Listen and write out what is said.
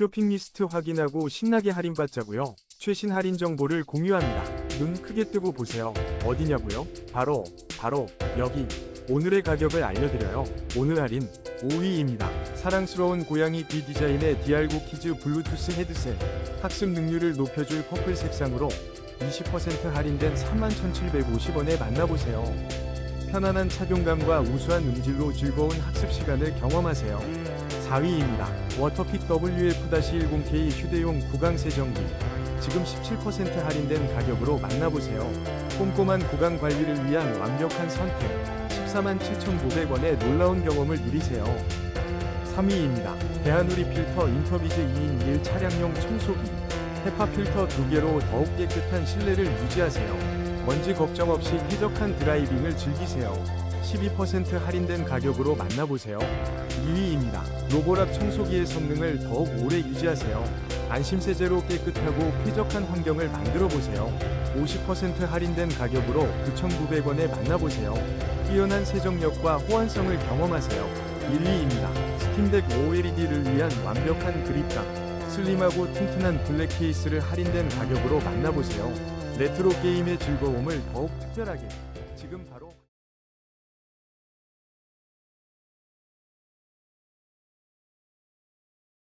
쇼핑 리스트 확인하고 신나게 할인받자고요. 최신 할인 정보를 공유합니다. 눈 크게 뜨고 보세요. 어디냐고요? 바로 바로 여기. 오늘의 가격을 알려드려요. 오늘 할인 5위입니다. 사랑스러운 고양이 B 디자인의 DR9 키즈 블루투스 헤드셋. 학습 능률을 높여줄 퍼플 색상으로 20% 할인된 31,750원에 만나보세요. 편안한 착용감과 우수한 음질로 즐거운 학습 시간을 경험하세요. 4위입니다. 워터픽 WF-10K 휴대용 구강 세정기. 지금 17% 할인된 가격으로 만나보세요. 꼼꼼한 구강 관리를 위한 완벽한 선택. 147,900원의 놀라운 경험을 누리세요. 3위입니다. 대한우리 필터 인터비즈 2인 1 차량용 청소기. 헤파 필터 2개로 더욱 깨끗한 실내를 유지하세요. 먼지 걱정 없이 쾌적한 드라이빙을 즐기세요. 12% 할인된 가격으로 만나보세요. 2위입니다. 로보락 청소기의 성능을 더욱 오래 유지하세요. 안심세제로 깨끗하고 쾌적한 환경을 만들어 보세요. 50% 할인된 가격으로 9,900원에 만나보세요. 뛰어난 세정력과 호환성을 경험하세요. 1위입니다. 스팀덱 OLED를 위한 완벽한 그립감. 슬림하고 튼튼한 블랙 케이스를 할인된 가격으로 만나보세요. 레트로 게임의 즐거움을 더욱 특별하게. 지금 바로